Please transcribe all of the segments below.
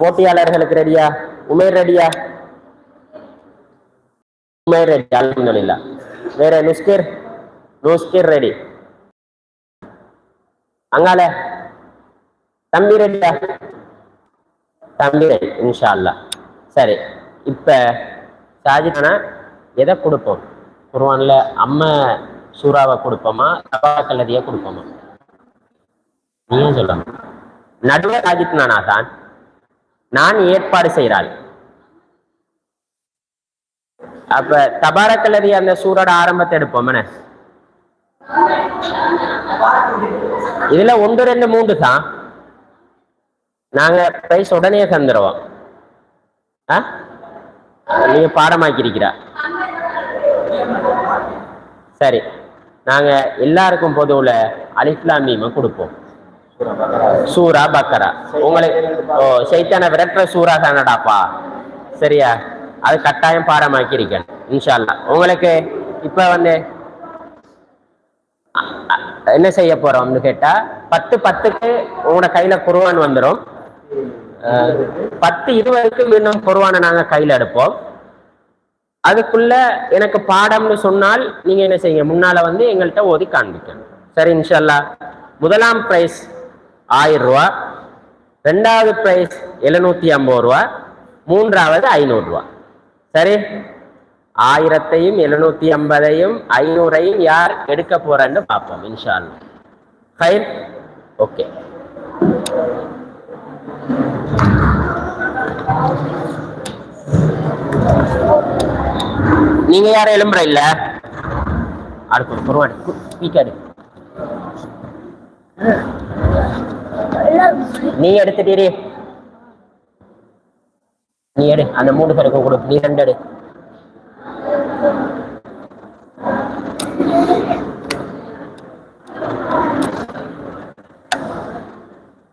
போட்டியாளர்களுக்கு ரெடியா உமேர் ரெடியா உமேர் ரெடி அல்ஹம்துலில்லா. வேற நுஸ்கிர்? நுஸ்கிர் ரெடி அங்கால தம்பி ரெடியா தம்பி ரெடி இன்ஷா அல்லா சரி இப்ப சாஜிதானா எதை கொடுப்போம்? குர்ஆன்ல அம்மா சூறாவை கொடுப்போமா? தபாக்கல்லதியை கொடுப்போமா? நீங்க சொல்லணும். நடுவர் ஷாஜித் நானா தான் நான் ஏற்பாடு செய்கிறாள் அப்ப தபார தபாரக்கல்லதி அந்த சூரோட ஆரம்பத்தை எடுப்போம் இதுல ஒன்று ரெண்டு மூன்று தான். நாங்க பிரைஸ் உடனே தந்துருவோம். ஆ? நீங்க பாடமாக்கியிருக்கிறா. சரி நாங்க எல்லாருக்கும் பொதுவில் அலிஃப்லாமீம கொடுப்போம். சூரா பக்கரா. உங்களுக்கு ஓ சைத்தான விரட்டுற சூரா தானடாப்பா? சரியா? அது கட்டாயம் பாடமாக்கிருக்கேன் இன்ஷா அல்லாஹ் உங்களுக்கு இப்ப வந்து என்ன செய்ய போறோம்னு கேட்டா பத்து பத்துக்கு உங்களோட கையில குருவான் வந்துடும் பத்து இருபதுக்கு இன்னும் குருவானை நாங்க கையில எடுப்போம். அதுக்குள்ள எனக்கு பாடம்னு சொன்னால் நீங்க என்ன செய்யுங்க? முன்னால வந்து எங்கள்கிட்ட ஓதி காண்பிக்கணும். சரி இன்ஷால்லா. முதலாம் பிரைஸ் ஆயிரம் ரூபா. ரெண்டாவது ப்ரைஸ் எழுநூத்தி ஐம்பது ரூபா. மூன்றாவது ஐநூறு ரூபா. சரி? ஆயிரத்தையும் எழுநூத்தி ஐம்பதையும் ஐநூறையும் யார் எடுக்க போறேன்னு பார்ப்போம் இன்ஷா ஃபைன்? ஓகே. நீங்க யாரும் எழும்புற இல்ல? அடுத்து பொருவாடி ஸ்பீக்கர் நீ எடுத்துட்டீரி. நீ எடு அந்த மூணு பேருக்கு கொடு. நீ ரெண்டு எடு.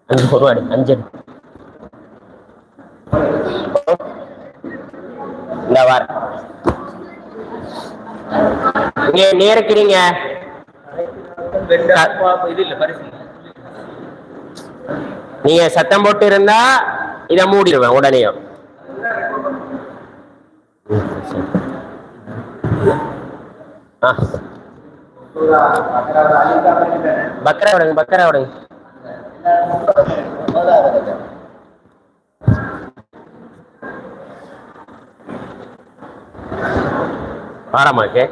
அஞ்சு பொருவாடி அஞ்சு எடு. இந்த வார. நீங்க நேருக்கிறீங்க இது இல்லை பரிசு நீங்க சத்தம் போட்டு இருந்தா இத மூடிடுவேன் உடனேயும். பக்கரா விடுங்க பக்கரா விடுங்க. பாடமாக்கு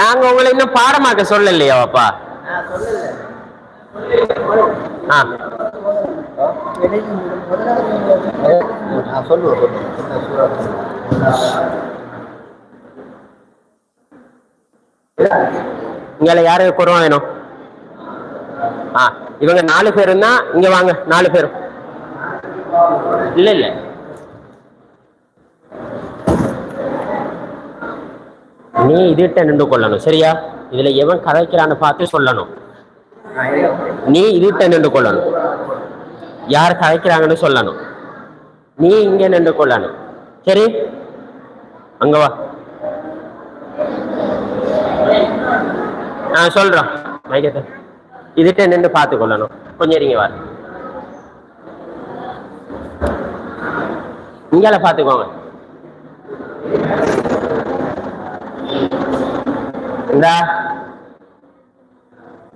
நாங்க உங்களை இன்னும் பாடமாக்க சொல்லலையா அப்பா. ஆ. சொல்லுவோம் இங்க யாருக்கு குறவா வேணும்? ஆ இவங்க நாலு பேர் இருந்தா இங்க வாங்க நாலு பேரும் இல்ல இல்ல. நீ இதுகிட்ட நின்று கொள்ளணும் சரியா? இதுல எவன் கதைக்கிறான்னு பார்த்து சொல்லணும். நீ இதுகிட்ட நின்று கொள்ளணும். யார் கதைக்கிறாங்கன்னு சொல்லணும். நீ இங்க நின்று கொள்ளணும். சரி? அங்க வா. நான் சொல்றேன். மைக்கத்தை இதுகிட்ட நின்று பார்த்து கொள்ளணும். கொஞ்சம் இருங்க வா. இங்கால பார்த்துக்கோங்க. இந்த.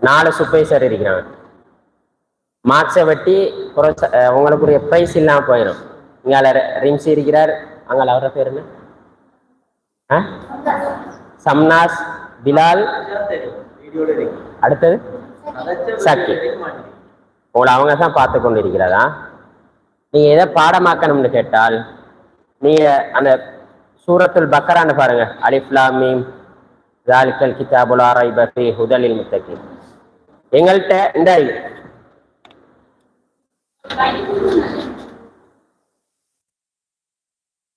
நாலு சூப்பர்வைசர் இருக்கிறாங்க. மார்க்ஸை வெட்டி குறைச்ச உங்களுக்குரிய ப்ரைஸ் இல்லாம போயிடும் இங்கால ரிம்ஸ் இருக்கிறார். அங்கால அவர பேர் என்ன? ஆ? சம்னாஸ் பிலால். அடுத்தது? சக்கி. உங்களை அவங்க தான் பார்த்து கொண்டு இருக்கிறதா நீங்க எதை பாடமாக்கணும்னு கேட்டால் நீங்க அந்த சூரத்துல் பக்கரான்னு பாருங்க. அலிஃப்லா மீம். ஜாலிக்கல் கிதாபுல் ஆராய் பஃபி ஹுதலில் முத்தகி எங்கள்கிட்ட இந்த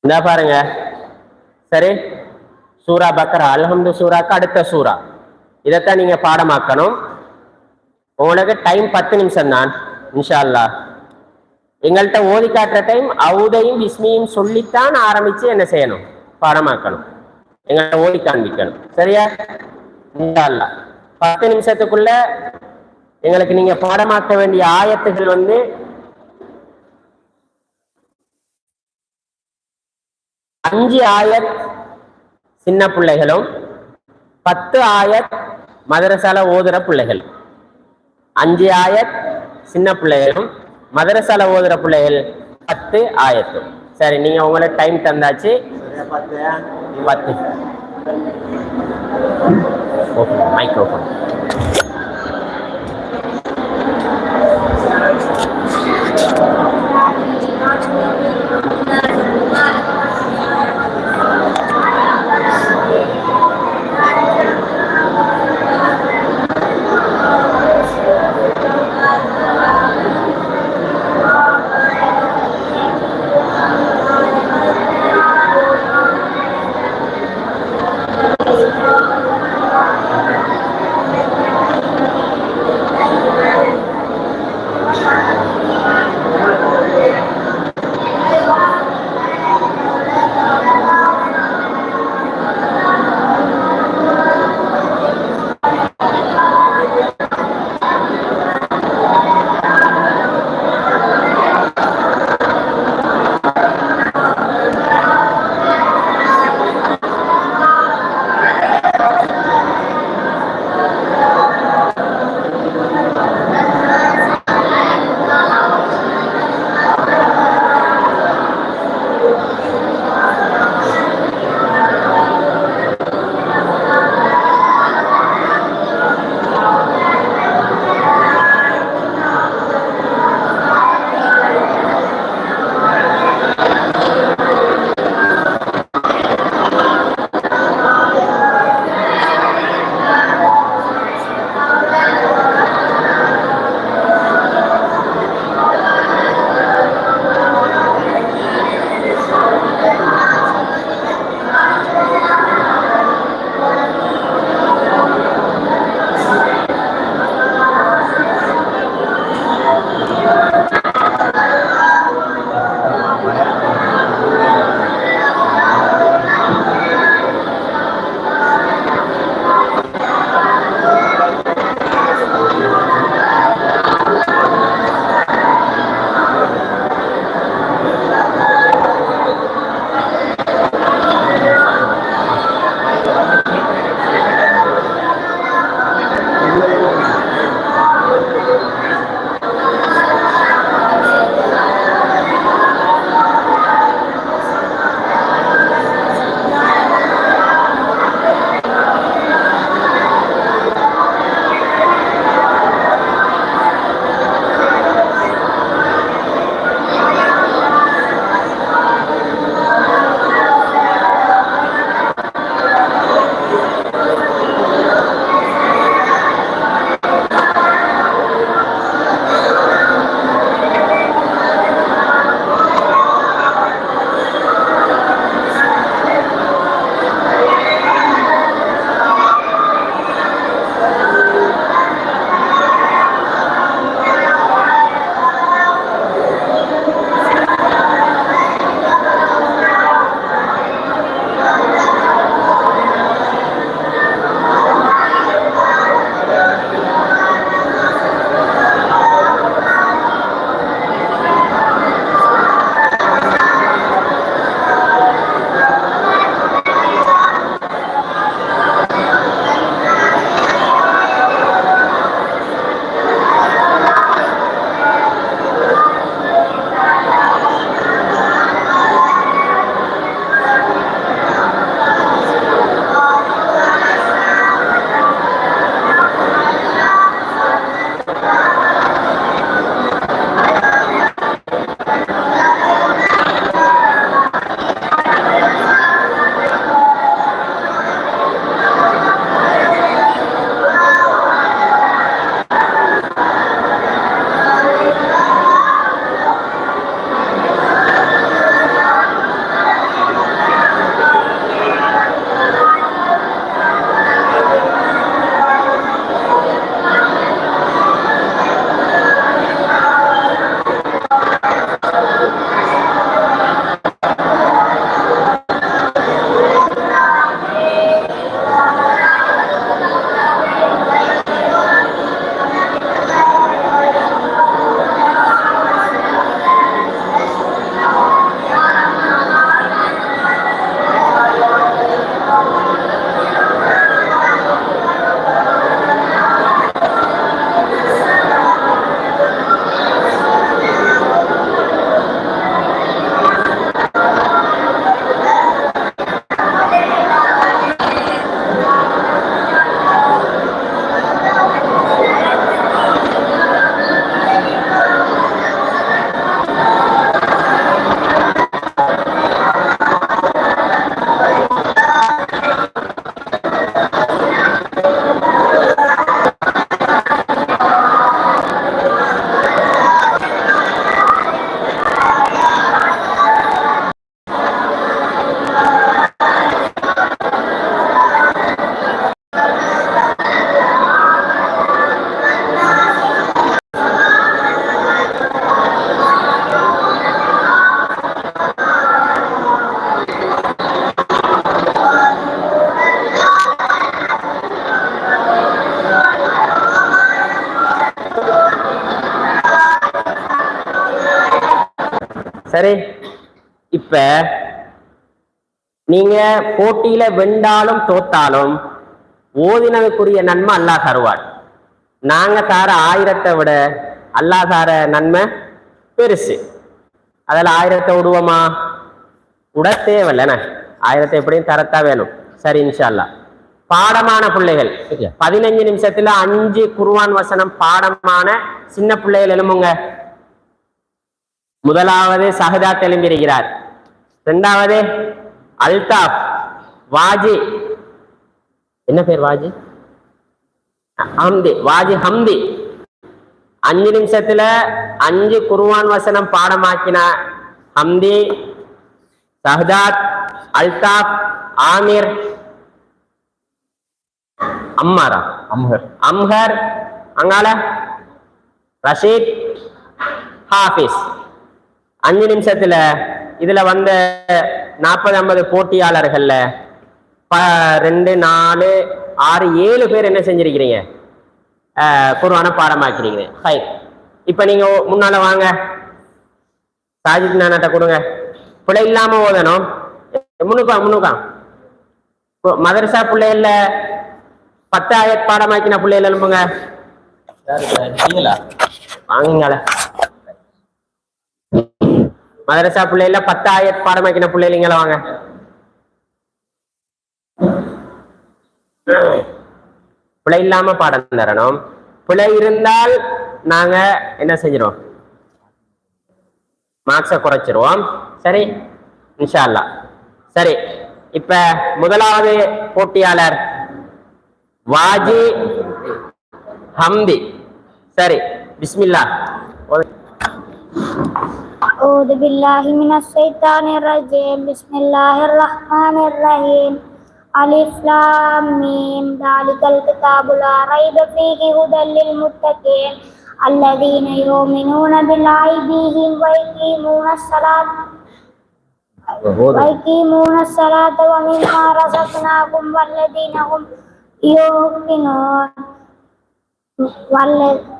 இந்த பாருங்க. சரி. சூரா பக்கரா. அல்ஹம்து சூராக்கு அடுத்த சூரா. இதைத்தான் நீங்க பாடமாக்கணும். உங்களுக்கு டைம் பத்து நிமிஷம் தான் இன்ஷா அல்லாஹ் எங்கள்கிட்ட ஓதி காட்டுற டைம் அவுதையும் விஸ்மியும் சொல்லித்தான் ஆரம்பிச்சு என்ன செய்யணும்? பாடமாக்கணும். எங்கள்கிட்ட ஓதி காண்பிக்கணும். சரியா? இன்ஷா அல்லாஹ் பத்து நிமிஷத்துக்குள்ள எங்களுக்கு நீங்க பாடமாக்க வேண்டிய ஆயத்துகள் வந்து அஞ்சு ஆயத் சின்ன பிள்ளைகளும் பத்து ஆயத் மதரசால ஓதுற பிள்ளைகள். அஞ்சு ஆயத் சின்ன பிள்ளைகளும் மதரசால ஓதுற பிள்ளைகள் பத்து ஆயத்தும் சரி நீங்க உங்களுக்கு டைம் தந்தாச்சு. பத்து. மைக்ரோஃபோன் சரி இப்ப நீங்க போட்டியில வென்றாலும் தோத்தாலும் ஓதினதுக்குரிய நன்மை அல்லாஹ் தருவார். நாங்க தார ஆயிரத்தை விட அல்லாஹ் தார நன்மை பெருசு. அதில் ஆயிரத்தை விடுவோமா? விட தேவையில்லண்ணே ஆயிரத்தை எப்படியும் தரத்தா வேணும். சரி இன்ஷா அல்லாஹ் பாடமான பிள்ளைகள். பதினஞ்சு நிமிஷத்துல அஞ்சு குருவான் வசனம் பாடமான சின்ன பிள்ளைகள் எழும்புங்க. முதலாவது சஹதாத் எழும்பியிருக்கிறார் இரண்டாவது அல்தாப் வாஜி. என்ன பேர் வாஜி? ஹம்தி வாஜி ஹம்தி. அஞ்சு நிமிஷத்துல அஞ்சு குருவான் வசனம் பாடமாக்கின ஹம்தி சஹதாத் அல்தாப் ஆமிர் அம்மாரா? அம்ஹர். அம்ஹர் அங்கால ரஷீத் ஹாஃபிஸ். அஞ்சு நிமிஷத்துல இதுல வந்த நாற்பது ஐம்பது போட்டியாளர்கள்ல ப ரெண்டு நாலு ஆறு ஏழு பேர் என்ன செஞ்சிருக்கிறீங்க? அஹ், குர்ஆன பாடமாக்கிறீங்க ஹை. இப்ப நீங்க முன்னால வாங்க. சாஜித் நானாட்ட கொடுங்க. பிழை இல்லாம ஓதணும். முன்னுக்கா முன்னுக்கா. மதரசா பிள்ளைகள்ல பத்து ஆயத் பாடமாக்கின பிள்ளைகள் எழுப்புங்க நீங்களா? வாங்குங்கள. மதரசா பிள்ளைல பத்து ஆயத் பாடமாக்கின பிள்ளைங்கள வாங்க. பிழை இல்லாம பாடம் தரணும். பிழை இருந்தால் நாங்க என்ன செஞ்சிருவோம்? மார்க்ஸை குறைச்சிருவோம். சரி இன்ஷா அல்லாஹ் சரி இப்ப முதலாவது போட்டியாளர் வாஜி ஹம்தி. சரி பிஸ்மில்லா أعوذ بالله من الشيطان الرجيم بسم الله الرحمن الرحيم ألف لام ميم ذلك الكتاب لا ريب فيه هدى للمتقين الذين يؤمنون بالغيبهم ويقيمون الصلاة ويقيمون الصلاة ومما رزقناهم والذين هم يوقنون والذين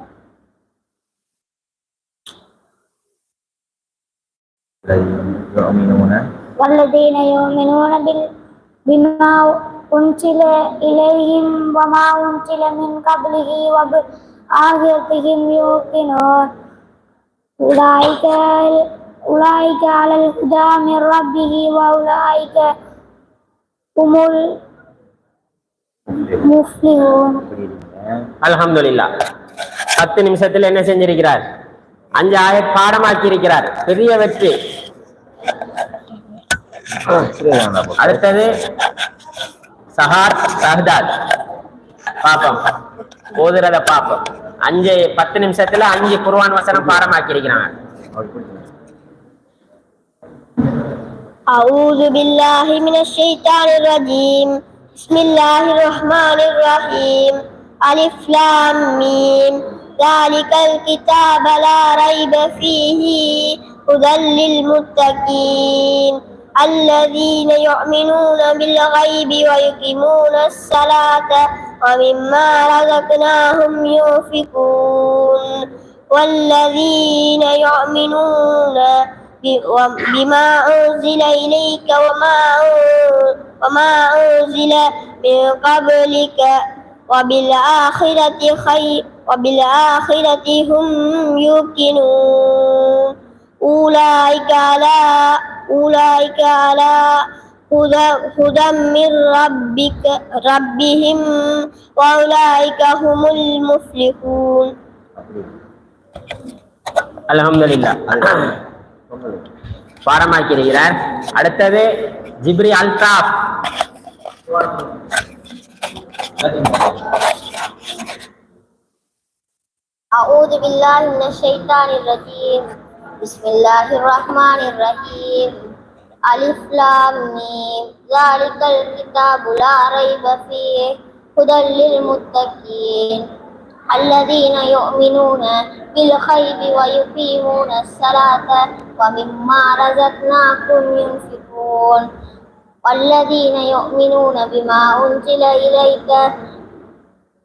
يؤمنون والذين يؤمنون بال- بما أنزل إليهم وما أنزل من قبله وبآخرتهم يوقنون أولئك أولئك على الهدى من ربه وأولئك هم المفلحون அல்ஹம்துலில்லா பத்து நிமிஷத்துல என்ன செஞ்சிருக்கிறார் அஞ்சு ஆயத் பாடமாக்கி இருக்கிறார் பெரிய வெற்றி அடுத்தது சஹாத் சஹதாத் பாப்போம் ஓதுறத பாப்போம் அஞ்சு பத்து நிமிஷத்துல அஞ்சு குர்ஆன் வசனம் பாடமாக்கி இருக்கிறாங்க أعوذ بالله من الشيطان الرجيم بسم الله الرحمن الرحيم ألف لام ميم ذلك الكتاب لا ريب فيه هدى للمتقين الذين يؤمنون بالغيب ويقيمون الصلاة ومما رزقناهم ينفقون والذين يؤمنون بما أنزل إليك وما وما أنزل من قبلك وبالآخرة خير وبالآخرة هم يوقنون أولئك على أولئك على هدى هدى من ربك ربهم وأولئك هم المفلحون அல்ஹம்துலில்லா பாடமாக்கி இருக்கிறார் அடுத்தது ஜிப்ரி அல்தாப் أعوذ بالله من الشيطان الرجيم بسم الله الرحمن الرحيم. ألف لام ميم. ذلك الكتاب لا ريب فيه. هدى للمتقين. الذين يؤمنون بالغيب ويقيمون الصلاة ومما رزقناكم ينفقون. والذين يؤمنون بما أنزل إليك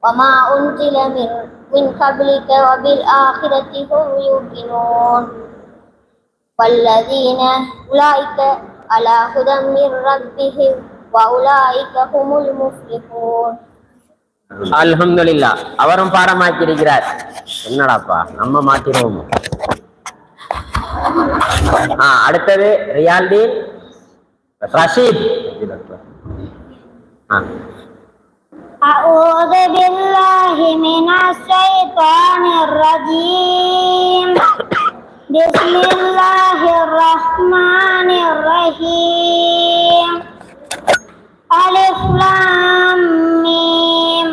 وما أنزل من من قبلك وبالآخرة هم يوقنون. والذين أولئك على هدى من ربهم وأولئك هم المفلحون அல்ஹம்துலில்லா அவரும் பாடமாக்கி இருக்கிறார் என்னடாப்பா நம்ம மாத்திருவோம் ஆ அடுத்தது ரியால்தீன் ரஷீத் ஆ أعوذ بالله من الشيطان الرجيم بسم الله الرحمن الرحيم ألف لام ميم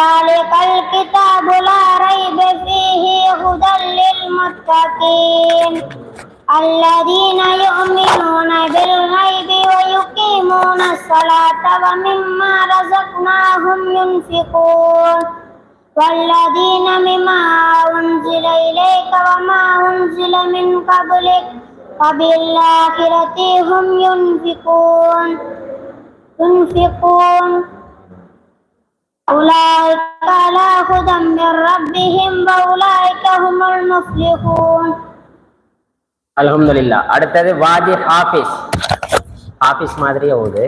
ذلك الكتاب لا ريب فيه هدى للمتقين الذين يؤمنون as-salata wa mimma razaqnahum yunfiqun. والذين مما أنزل إليك وما أنزل من قبلك وبالآخرة هم ينفقون ينفقون أولئك على هدى من ربهم وأولئك هم المفلحون அல்ஹம்துலில்லா அடுத்தது வாஜி ஹாஃபிஸ் ஹாஃபிஸ் மாதிரியே ஓது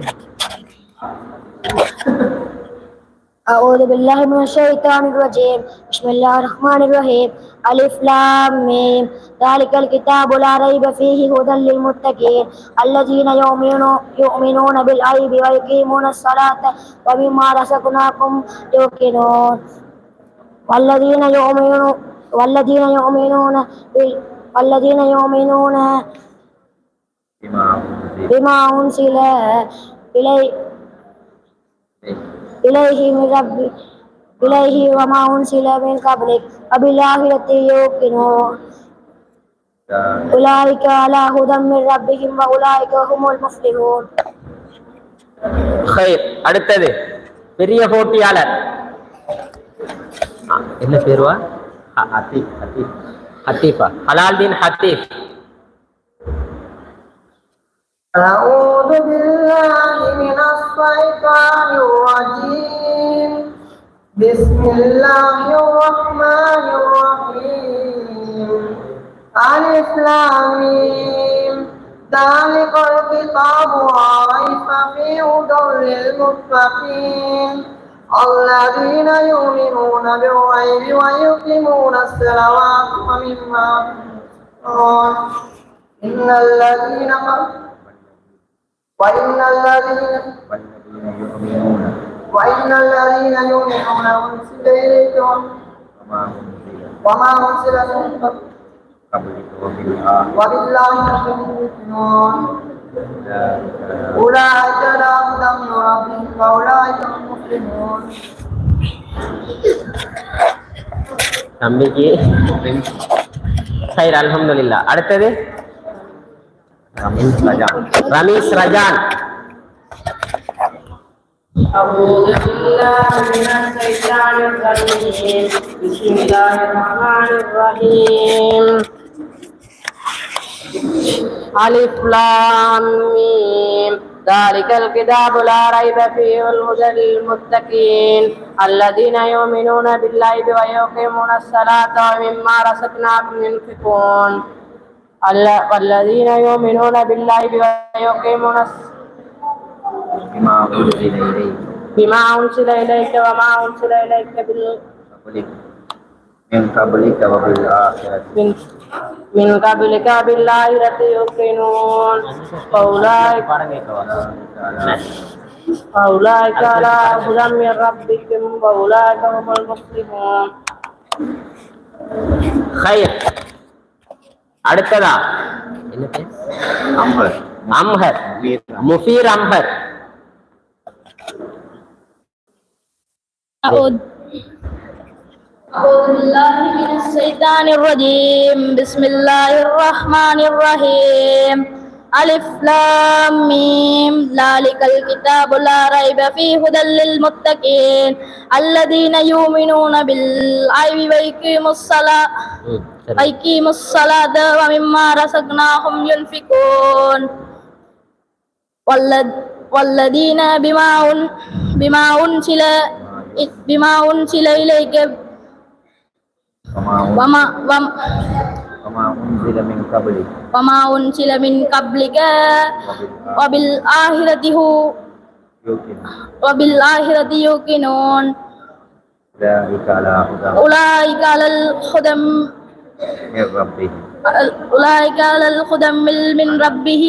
أعوذ بالله من الشيطان الرجيم. بسم الله الرحمن الرحيم. ألف لام ميم. ذلك الكتاب لا ريب فيه هدى للمتقين. الذين يؤمنون يؤمنون بالغيب ويقيمون الصلاة ومما رزقناكم يوقنون. والذين يؤمنون والذين يؤمنون والذين يؤمنون بما أنزل إلي إليه من رب إليه وما أنزل من قبلك وبالآخرة يوقنون أولئك على هدى من ربهم وأولئك هم المفلحون ஹைர் அடுத்தது பெரிய போட்டியாளர் ஆ, என்ன பேருவா ஹ- ஹத்தீப் ஹத்தீப் ஹத்தீஃபா ஹலால்தீன் ஹத்தீப் أعوذ بالله من الشيطان الرجيم بسم الله الرحمن الرحيم ألف لام ميم ذلك الكتاب لا ريب فيه هدى للمتقين الذين يؤمنون بالغيب ويقيمون الصلوات ومما رزقناهم إن الذين وإن الذين وإن الذين يؤمنون أنزل إليك وما أنزل من قبل وبالله هم يؤمنون أولئك لا هدى من ربهم وأولئك هم المفلحون தம்பிக்கு ஹைர் அல்ஹம்துலில்லா அடுத்தது ரமீஸ் ரஜான் أعوذ بالله من الشيطان الرجيم بسم الله الرحمن الرحيم ألف لام ميم ذلك الكتاب لا ريب فيه الهدى للمتقين الذين يؤمنون بالله ويقيمون الصلاة ومما رزقناهم ينفقون والذين يؤمنون بالله ويقيمون الصلاة بما أنزل إليك وما أنزل إليك بال من قبلك وبالآخرة من من قبلك بالآخرة يوقنون فأولئك فأولئك على هدى من ربكم وأولئك هم المفلحون خير அடுத்ததா என்ன பேர் அம்பர் அம்ஹர் முஃபீர் அம்ஹர் أعوذ بالله من الشيطان الرجيم. بسم الله الرحمن الرحيم. ألف لام ميم. ذلك الكتاب لا ريب فيه هدى للمتقين. الذين يؤمنون بالغيب ويقيموا الصلاة ويقيموا الصلاة ومما رزقناهم ينفقون. والذين بما بما أنزل بما أنزل إليك وما وما أنزل من قبلك وما أنزل من قبلك وبالآخرة هو وبالآخرة يوقنون أولئك على هدى الهدى من ربه أولئك على الهدى من ربه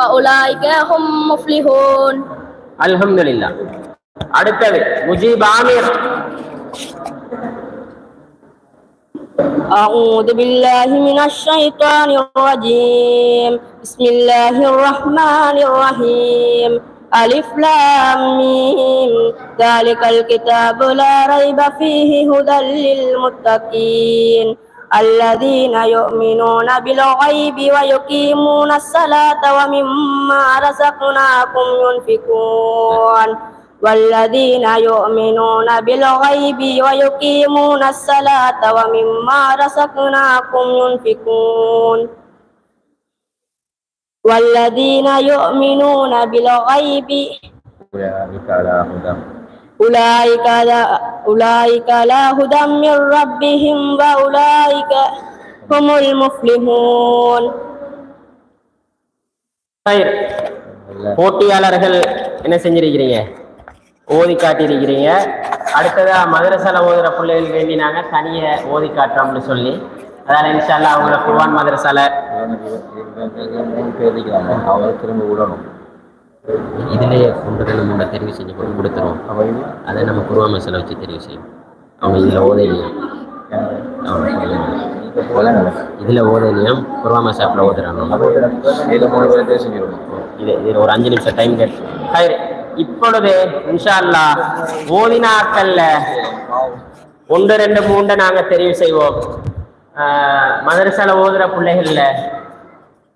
وأولئك هم مفلحون الحمد لله அடுத்தது முஜீப் ஆமீர் أعوذ بالله من الشيطان الرجيم بسم الله الرحمن الرحيم ألف لام ميم ذلك الكتاب لا ريب فيه هدى للمتقين الذين يؤمنون بالغيب ويقيمون الصلاة ومما رزقناكم ينفقون والذين يؤمنون بالغيب ويقيمون الصلاة ومما رزقناكم ينفقون والذين يؤمنون بالغيب أولئك على هدى أولئك على أولئك على هدى من ربهم وأولئك هم المفلحون சரி. போட்டியாளர்கள் என்ன செஞ்சிருக்கிறீங்க ஓதி காட்டியிருக்கிறீங்க. அடுத்ததா மதரசால ஓதுற பிள்ளைகள் வேண்டினாங்க தனிய ஓதி காட்டுறோம்னு சொல்லி. அதால இன்ஷால்லா அவங்கள குர்ஆன் மதரசால அவரை திரும்ப விடணும் இதுலயே ஒன்று ரெண்டு மூணு தெரிவு செஞ்சு கொண்டு கொடுத்துருவோம். அதை நம்ம குருவா மசாலா வச்சு தெரிவு செய்யும் அவங்க இதில் ஓதையிலையும் இதில் ஓதையிலையும் குருவா மசாப்பில் ஓதுறாங்க. ஏழு மூணு பேர் பேர் செஞ்சிருக்கோம் இது இது ஒரு அஞ்சு நிமிஷம் டைம் கேட்டு. இப்பொழுது இன்ஷா அல்லாஹ் ஓதினாக்கல்ல ஒன்று ரெண்டு மூன்று நாங்க தெரிவு செய்வோம். ஆஹ் மதரசால ஓதுற பிள்ளைகள்ல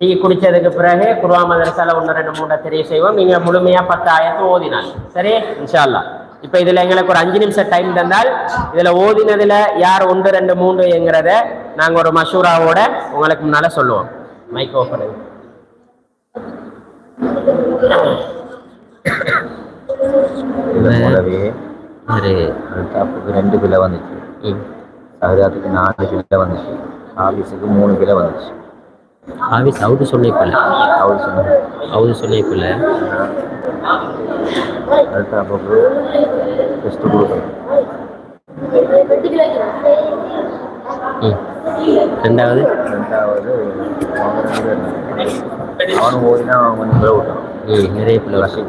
டீ குடிச்சதுக்கு பிறகு குருவா மதரசால ஒன்று ரெண்டு மூணு தெரிவு செய்வோம். நீங்க முழுமையா பத்து ஆயிரத்து ஓதினாங்க சரி? இன்ஷா அல்லாஹ் இப்ப இதுல எங்களுக்கு ஒரு அஞ்சு நிமிஷம் டைம் தந்தால் இதுல ஓதினதுல யார் ஒன்று ரெண்டு மூன்றுங்கிறத நாங்கள் நாங்க ஒரு மஷூராவோட உங்களுக்கு முன்னால சொல்லுவோம். மைக் ஓப்பன் இது போலவே ஒரு அல்தாப்புக்கு ரெண்டு கிலோ வந்துச்சு. சஹராத்துக்கு நாலு கிலோ வந்துச்சு. ஆபீஸுக்கு மூணு கிலோ வந்துச்சு. ஆஃபீஸ் அவுது சொல்லிப்பில்ல அவர் சொன்னாங்க அவுது சொல்லிப்பில்ல அல்தாப்புக்கு டெஸ்ட் கொடுக்கணும். ரெண்டாவது. ரெண்டாவது. அவனும் ஓடினா அவன் கொஞ்சம் கிலோ விட்டான் நிறைய பிள்ளை வசதி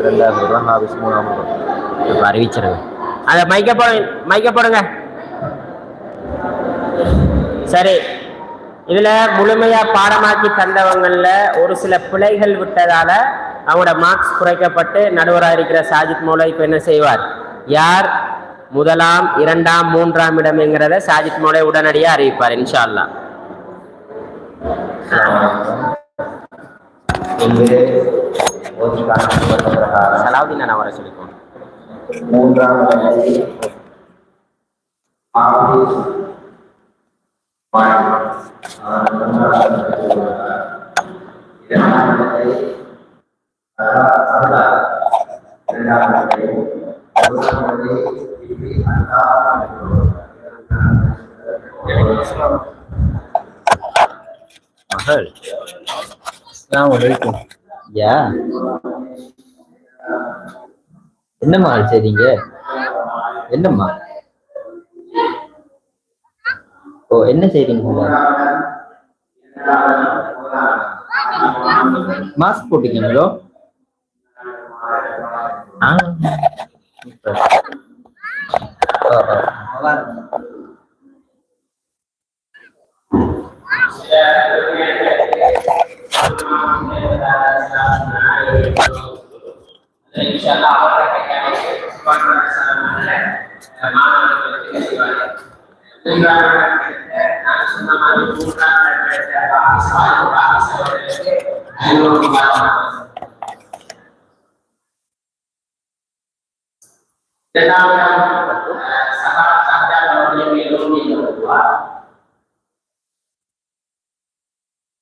ரெண்டாயிரம் ரூபா இப்போ அறிவிச்சிருங்க அதை மைக்க போடுங்க. மைக்க போடுங்க சரி. இதில் முழுமையாக பாடமாக்கி தந்தவங்கள்ல ஒரு சில பிழைகள் விட்டதால அவங்களோட மார்க்ஸ் குறைக்கப்பட்டு நடுவராக இருக்கிற சாஜித் மௌலா இப்போ என்ன செய்வார்? யார்? முதலாம் இரண்டாம் மூன்றாம் இடம்ங்கிறத சாஜித் மௌலை உடனடியாக அறிவிப்பார் இன்ஷால்லா பிரகாரம். சலாவுதீன் நான் சொல்லிக்கோங்க. மகள். அஸ்லாம் வலைக்கும் என்னம்மா செய்றீங்க என்னம்மா? ஓ என்ன செய்றீங்க? மாஸ்க் போட்டீங்களோ Yeah. Dan sahabat sahabat yang